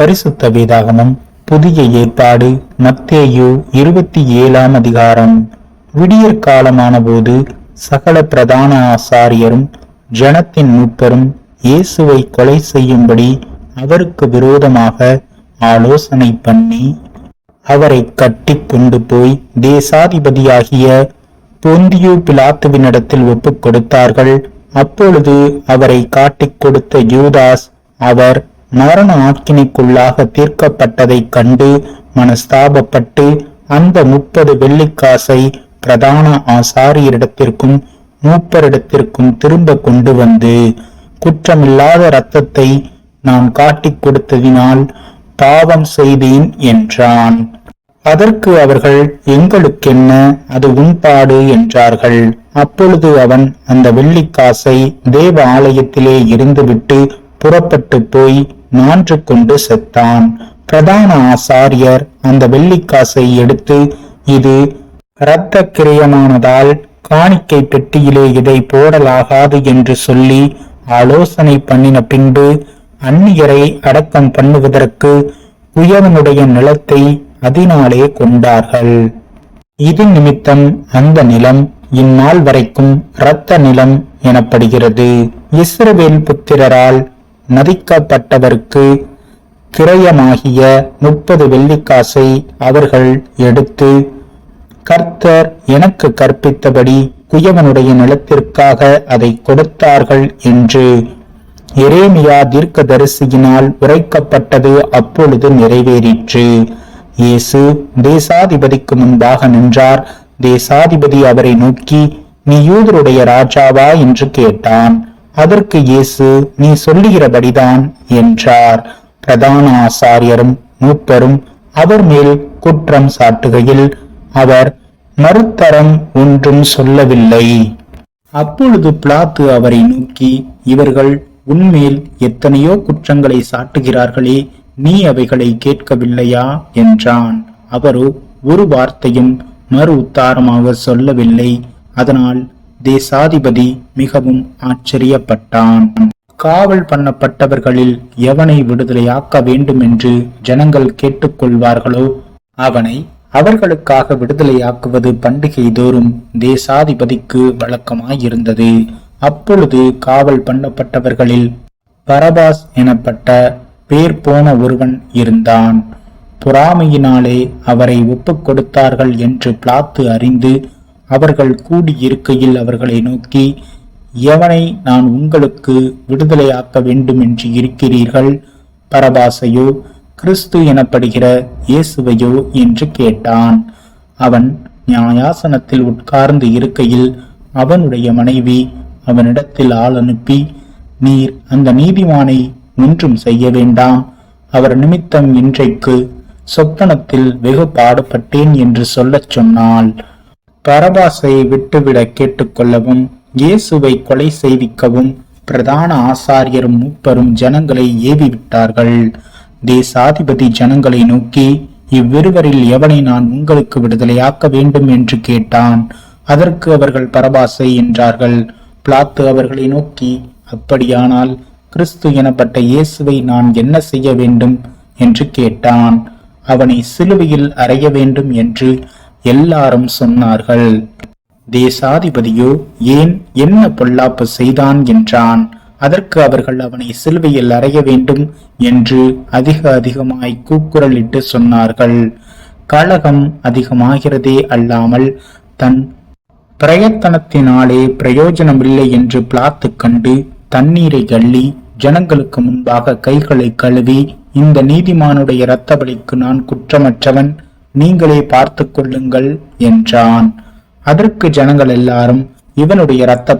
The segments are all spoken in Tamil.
பரிசுத்த வேதாகமம் புதிய ஏற்பாடு மத்தேயு இருபத்தி ஏழாம் அதிகாரம். விடியற் காலமான போது சகல பிரதான ஆசாரியரும் ஜனத்தின் மூப்பரும் இயேசுவை கொலை செய்யும்படி அவருக்கு விரோதமாக ஆலோசனை பண்ணி அவரை கட்டிக் கொண்டு போய் தேசாதிபதியாகிய பொந்தியு பிலாத்துவினிடத்தில் ஒப்புக் கொடுத்தார்கள். அப்பொழுது அவரை காட்டிக் கொடுத்த யூதாஸ் அவர் மரண ஆக்கினைக்குள்ளாக தீர்க்கப்பட்டதைக் கண்டு மனஸ்தாபப்பட்டு அந்த முப்பது வெள்ளிக்காசை பிரதான ஆசாரியரிடத்திற்கும் மூப்பரிடத்திற்கும் திரும்ப கொண்டு வந்து குற்றமில்லாத இரத்தத்தை நான் காட்டிக் கொடுத்ததினால் பாவம் செய்தேன் என்றான். அதற்கு அவர்கள் எங்களுக்கென்ன? அது உண்பாடு என்றார்கள். அப்பொழுது அவன் அந்த வெள்ளிக்காசை தேவ ஆலயத்திலே இருந்துவிட்டு புறப்பட்டு போய் நான்று கொண்டு செத்தான். பிரதான ஆசாரியர் அந்த வெள்ளிக்காசை எடுத்து இது இரத்த கிரியமானதால் காணிக்கை பெட்டியிலே இதை போடலாகாது என்று சொல்லி ஆலோசனை பண்ணின பின்பு அந்நியரை அடக்கம் பண்ணுவதற்கு குயவனுடைய நிலத்தை அதனாலே கொண்டார்கள். இது நிமித்தம் அந்த நிலம் இந்நாள் வரைக்கும் இரத்த நிலம் எனப்படுகிறது. இஸ்ரவேல் புத்திரரால் நதிக்கப்பட்டவருக்கு கிரயமாகிய முப்பது வெள்ளிக்காசை அவர்கள் எடுத்து கர்த்தர் எனக்கு கற்பித்தபடி குயவனுடைய நிலத்திற்காக அதை கொடுத்தார்கள் என்று எரேமியா தீர்க்கதரிசியினால் உரைக்கப்பட்டது அப்பொழுது நிறைவேறிற்று. இயேசு தேசாதிபதிக்கு முன்பாக நின்றார். தேசாதிபதி அவரை நோக்கி நீ யூதருடைய ராஜாவா? என்று கேட்டான். அதற்கு இயேசு நீ சொல்லுகிறபடிதான் என்றார். பிரதான ஆசாரியரும் மூப்பரும் அவர் மேல் குற்றம் சாட்டுகையில் அவர் மறுத்தரம் ஒன்றும் சொல்லவில்லை. அப்பொழுது பிளாத்து அவரை நோக்கி இவர்கள் உன்மேல் எத்தனையோ குற்றங்களை சாட்டுகிறார்களே நீ அவைகளை கேட்கவில்லையா? என்றான். அவரோ ஒரு வார்த்தையும் மறு உத்தாரமாக சொல்லவில்லை. அதனால் தேசாதிபதி மிகவும் ஆச்சரியப்பட்டான். காவல் பண்ணப்பட்டவர்களில் எவனை விடுதலையாக்க வேண்டும் என்று ஜனங்கள் கேட்டுக்கொள்வார்களோ? அவனை அவர்களுக்காக விடுதலையாக்குவது பண்டிகை தோறும் தேசாதிபதிக்கு வழக்கமாயிருந்தது. அப்பொழுது காவல் பண்ணப்பட்டவர்களில் பரபாஸ் எனப்பட்ட பேர் போன ஒருவன் இருந்தான். பொறாமையினாலே அவரை ஒப்புக் கொடுத்தார்கள் என்று பிளாத்து அறிந்து அவர்கள் கூடியிருக்கையில் அவர்களை நோக்கி எவனை நான் உங்களுக்கு விடுதலையாக்க வேண்டும் என்று இருக்கிறீர்கள்? பரபாசையோ கிறிஸ்து எனப்படுகிற இயேசுவையோ? என்று கேட்டான். அவன் நியாயாசனத்தில் உட்கார்ந்து இருக்கையில் அவனுடைய மனைவி அவனிடத்தில் ஆள் அனுப்பி நீர் அந்த நீதிமானை ஒன்றும் செய்ய வேண்டாம். அவர் நிமித்தம் இன்றைக்கு சொப்பனத்தில் வெகு பாடுபட்டேன் என்று சொல்லச் சொன்னாள். பரபாசை விட்டுவிட கேட்டுக்கொள்ளவும் இயேசுவை கொலை செய்விக்கவும் பிரதான ஆசாரியரும் மூப்பரும் ஜனங்களை ஏவிவிட்டார்கள். தேசாதிபதி ஜனங்களை நோக்கி இவ்விருவரில் எவனை நான் உங்களுக்கு விடுதலையாக்க வேண்டும் என்று கேட்டான். அதற்கு அவர்கள் பரபாசை என்றார்கள். பிளாத்து அவர்களை நோக்கி அப்படியானால் கிறிஸ்து எனப்பட்ட இயேசுவை நான் என்ன செய்ய வேண்டும்? என்று கேட்டான். அவனை சிலுவையில் அறைய வேண்டும் என்று எல்லாரும் சொன்னார்கள். தேசாதிபதியோ ஏன் என்ன பொல்லாப்பு செய்தான் என்றான். அதற்கு அவர்கள் அவனை சிலுவையில் அறைய வேண்டும் என்று அதிக அதிகமாய் கூக்குரலிட்டு சொன்னார்கள். கழகம் அதிகமாகிறதே அல்லாமல் தன் பிரயத்தனத்தினாலே பிரயோஜனமில்லை என்று பிளாத்து கண்டு தண்ணீரை கள்ளி ஜனங்களுக்கு முன்பாக கைகளை கழுவி இந்த நீதிமானுடைய இரத்த பலிக்கு நான் குற்றமற்றவன் நீங்களே பார்த்து கொள்ளுங்கள் என்றான். அதற்கு ஜனங்கள் எல்லாரும் இவனுடைய இரத்த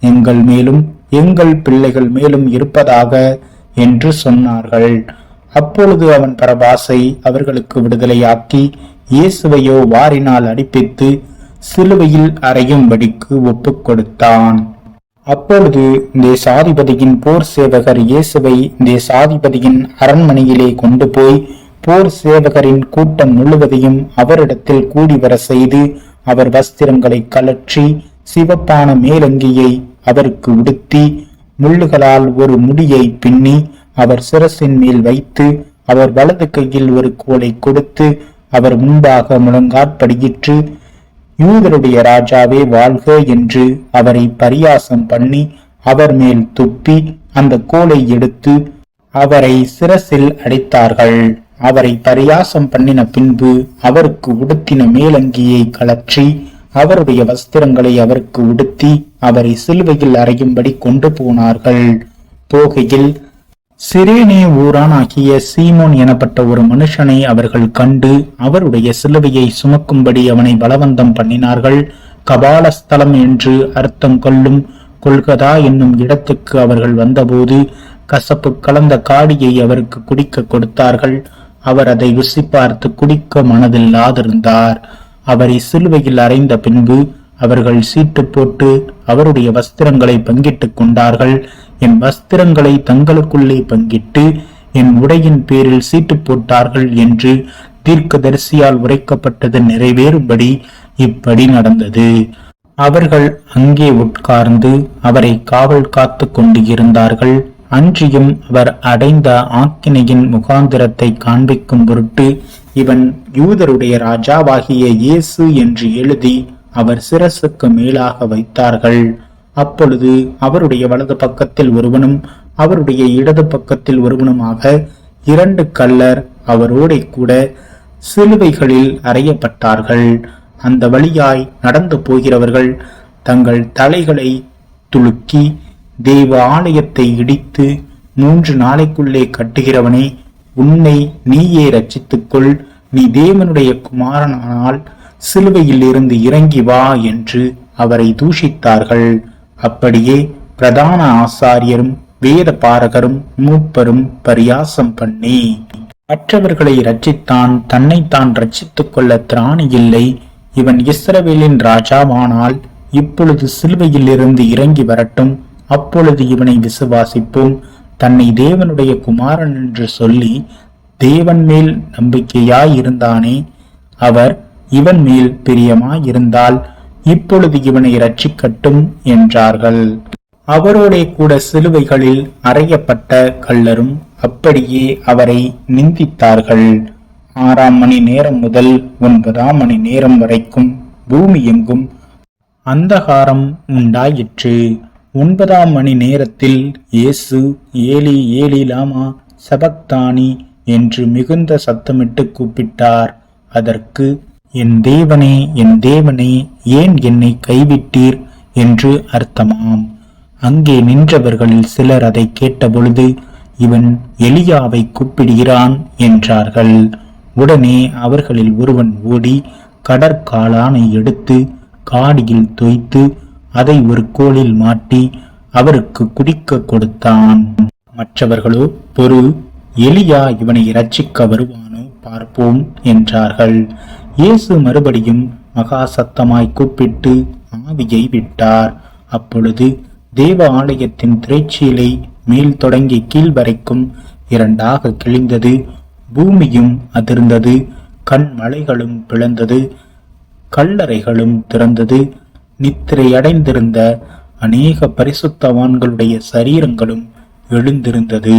எங்கள் மேலும் எங்கள் பிள்ளைகள் மேலும் இருப்பதாக என்று சொன்னார்கள். அப்பொழுது அவன் பரபாசை அவர்களுக்கு விடுதலையாக்கி இயேசுவையோ வாரினால் அடிப்பித்து சிலுவையில் அறையும்படிக்கு ஒப்புக் கொடுத்தான். அப்பொழுது தேசாதிபதியின் போர் சேவகர் இயேசுவை தேசாதிபதியின் அரண்மனையிலே கொண்டு போய் போர் சேவகரின் கூட்டம் முழுவதையும் அவரிடத்தில் கூடி வர செய்து அவர் வஸ்திரங்களை கலற்றி சிவப்பான மேலங்கியை அவருக்கு உடுத்தி முள்ளுகளால் ஒரு முடியை பின்னி அவர் சிரசின் மேல் வைத்து அவர் வலது கையில் ஒரு கோலை கொடுத்து அவர் முன்பாக முழங்காற்படியிற்று யூதருடைய ராஜாவே வாழ்க என்று அவரை பரியாசம் பண்ணி அவர் மேல் துப்பி அந்த கோலை எடுத்து அவரை சிரசில் அடைத்தார்கள். அவரை பரியாசம் பண்ணின பின்பு அவருக்கு உடுத்தின மேலங்கியை கலற்றி அவருடைய வஸ்திரங்களை அவருக்கு உடுத்தி அவரை சிலுவையில் அறையும்படி கொண்டு போனார்கள். போகையில் சிரேனே ஊரான் ஆகிய சீமோன் எனப்பட்ட ஒரு மனுஷனை அவர்கள் கண்டு அவருடைய சிலுவையை சுமக்கும்படி அவனை பலவந்தம் பண்ணினார்கள். கபாலஸ்தலம் என்று அர்த்தம் கொள்ளும் கொல்கதா என்னும் இடத்துக்கு அவர்கள் வந்தபோது கசப்பு கலந்த காடியை அவருக்கு குடிக்க கொடுத்தார்கள். அவர் அதை ருசி பார்த்து குடிக்க மனதில்லாதிருந்தார். அவரை சிலுவையில் அறைந்த பின்பு அவர்கள் சீட்டு போட்டு அவருடைய வஸ்திரங்களை பங்கிட்டுக் கொண்டார்கள். என் வஸ்திரங்களை தங்களுக்குள்ளே பங்கிட்டு என் உடையின் பேரில் சீட்டு போட்டார்கள் என்று தீர்க்கதரிசியால் உரைக்கப்பட்டது நிறைவேறும்படி இப்படி நடந்தது. அவர்கள் அங்கே உட்கார்ந்து அவரை காவல் காத்து கொண்டு இருந்தார்கள். அன்றியும் அவர் அடைந்த ஆக்கினையின் முகாந்திரத்தை காண்பிக்கும் பொருட்டு இவன் யூதருடைய ராஜாவாகிய இயேசு என்று எழுதி அவர் சிரசுக்கு மேலாக வைத்தார்கள். அப்பொழுது அவருடைய வலது பக்கத்தில் ஒருவனும் அவருடைய இடது பக்கத்தில் ஒருவனுமாக இரண்டு கல்லர் அவரோட கூட சிலுவைகளில் அறையப்பட்டார்கள். அந்த வழியாய் நடந்து போகிறவர்கள் தங்கள் தலைகளை துலுக்கி தேவ ஆலயத்தை இடித்து மூன்று நாளைக்குள்ளே கட்டுகிறவனே உன்னை நீயே ரட்சித்துக்கொள் நீ தேவனுடைய குமாரனானால் சிலுவையில் இருந்து இறங்கி வா என்று அவரை தூஷித்தார்கள். அப்படியே பிரதான ஆசாரியரும் வேத பாரகரும் மூப்பரும் பரியாசம் பண்ணி மற்றவர்களை ரட்சித்தான் தன்னைத்தான் ரட்சித்துக் கொள்ள திராணி இல்லை. இவன் இஸ்ரவேலின் ராஜாவானால் இப்பொழுது சிலுவையில் இருந்து இறங்கி வரட்டும். அப்பொழுது இவனை விசுவாசிப்போம். தன்னை தேவனுடைய குமாரன் என்று சொல்லி தேவன் மேல் நம்பிக்கையாய் இருந்தானே அவர் இவன் மேல் பிரியமாயிருந்தால் இப்பொழுது இவனை ரட்சிக்கட்டும் என்றார்கள். அவரோடே கூட சிலுவைகளில் அறையப்பட்ட கள்ளரும் அப்படியே அவரை நிந்தித்தார்கள். ஆறாம் மணி நேரம் முதல் ஒன்பதாம் மணி நேரம் வரைக்கும் பூமி எங்கும் அந்தகாரம் உண்டாயிற்று. ஒன்பதாம் மணி நேரத்தில் இயேசு ஏலி ஏலி லாமா சபக்தானி என்று மிகுந்த சத்தமிட்டு கூப்பிட்டார். அதற்கு என் தேவனே என் தேவனே ஏன் என்னை கைவிட்டீர்? என்று அர்த்தமாம். அங்கே நின்றவர்களில் சிலர் அதை கேட்டபொழுது இவன் எலியாவை கூப்பிடுகிறான் என்றார்கள். உடனே அவர்களில் ஒருவன் ஓடி கடற்காளானை எடுத்து காடியில் தோய்த்து அதை ஒரு கோலில் மாட்டி அவருக்கு குடிக்க கொடுத்தான். மற்றவர்களோ பொறு எலியா இவனை இரட்சிக்க வருவானோ பார்ப்போம் என்றார்கள். இயேசு மறுபடியும் மகா சத்தமாய் கூப்பிட்டு ஆவியை விட்டார். அப்பொழுது தேவ ஆலயத்தின் திரைச்சீலை மேல் தொடங்கி கீழ் வரைக்கும் இரண்டாக கிழிந்தது. பூமியும் அதிர்ந்தது. கண் மலைகளும் பிளந்தது. கல்லறைகளும் திறந்தது. நித்திரையடைந்திருந்த அநேக பரிசுத்தவான்களுடைய சரீரங்களும் எழுந்திருந்தது.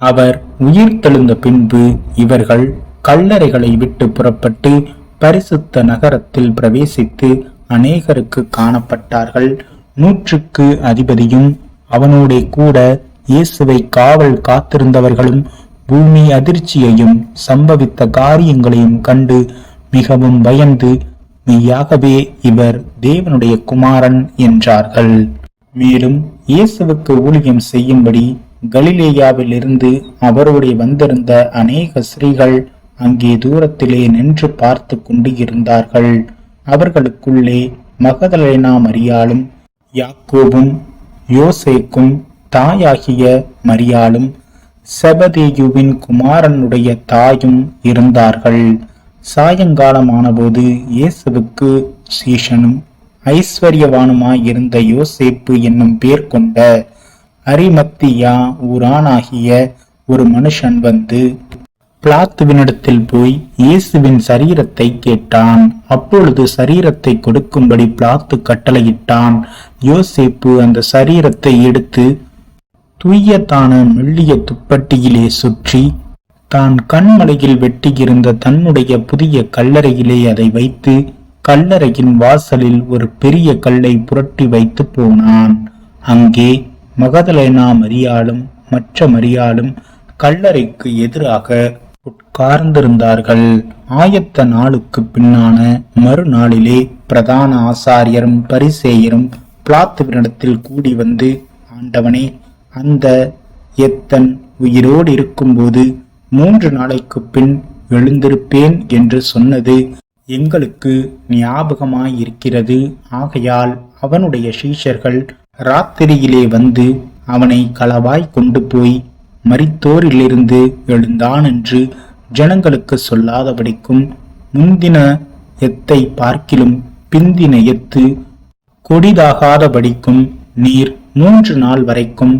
அவர் உயிர் தெழுந்த பின்பு இவர்கள் கல்லறைகளை விட்டு புறப்பட்டு பரிசுத்த நகரத்தில் பிரவேசித்து அநேகருக்கு காணப்பட்டார்கள். நூற்றுக்கு அதிபதியும் அவனோட கூட இயேசுவை காவல் காத்திருந்தவர்களும் பூமி அதிர்ச்சியையும் சம்பவித்த காரியங்களையும் கண்டு மிகவும் பயந்து மெய்யாகவே இவர் தேவனுடைய குமாரன் என்றார்கள். மேலும் இயேசுவுக்கு ஊழியம் செய்யும்படி கலிலேயாவில் இருந்து அவருடைய வந்திருந்த அநேக ஸ்ரீகள் அங்கே தூரத்திலே நின்று பார்த்து கொண்டு இருந்தார்கள். அவர்களுக்குள்ளே மகதலேனா மரியாளும் யாக்கோபும் யோசேக்கும் தாயாகிய மரியாளும் செபதேயுவின் குமாரனுடைய தாயும் இருந்தார்கள். சாயங்காலமானபோது இயேசுவுக்கு சீஷனும் ஐஸ்வர்யவானுமாய் இருந்த யோசேப்பு என்னும் பேர் கொண்ட அரிமத்தியா ஊரானாகிய ஒரு மனுஷன் வந்து பிளாத்துவினிடத்தில் போய் இயேசுவின் சரீரத்தை கேட்டான். அப்பொழுது சரீரத்தை கொடுக்கும்படி பிளாத்து கட்டளையிட்டான். யோசேப்பு அந்த சரீரத்தை எடுத்து துய்யத்தான மெல்லிய துப்பட்டியிலே சுற்றி தான் கண்மலையில் வெட்டியிருந்த தன்னுடைய புதிய கல்லறையிலே அதை வைத்து கல்லறையின் வாசலில் ஒரு பெரிய கல்லை புரட்டி வைத்து போனான். அங்கே மகதலேனா மரியாளும் மற்ற மரியாளும் கல்லறைக்கு எதிராக உட்கார்ந்திருந்தார்கள். ஆயத்த நாளுக்கு பின்னான மறுநாளிலே பிரதான ஆசாரியரும் பரிசேயரும் பிளாத்துவினிடத்தில் கூடி வந்து ஆண்டவனே அந்த எத்தன் உயிரோடு இருக்கும்போது மூன்று நாளைக்கு பின் எழுந்திருப்பேன் என்று சொன்னது எங்களுக்கு ஞாபகமாயிருக்கிறது. ஆகையால் அவனுடைய சீஷர்கள் ராத்திரியிலே வந்து அவனை களவாய் கொண்டு போய் மரித்தோரிலிருந்து எழுந்தான் என்று ஜனங்களுக்கு சொல்லாதபடிக்கும் முந்தின எத்தை பார்க்கிலும் பிந்தின எத்து கொடிதாகாதபடிக்கும் நீர் மூன்று நாள் வரைக்கும்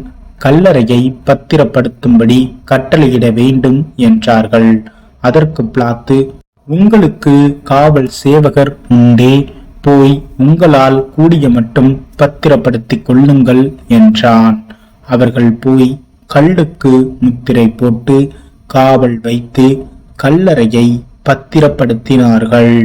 கல்லறையை பத்திரப்படுத்தும்படி கட்டளையிட வேண்டும் என்றார்கள். அதற்கு பிளாத்து உங்களுக்கு காவல் சேவகர் உண்டே போய் உங்களால் கூடிய மட்டும் பத்திரப்படுத்திக் கொள்ளுங்கள் என்றான். அவர்கள் போய் கல்லுக்கு முத்திரை போட்டு காவல் வைத்து கல்லறையை பத்திரப்படுத்தினார்கள்.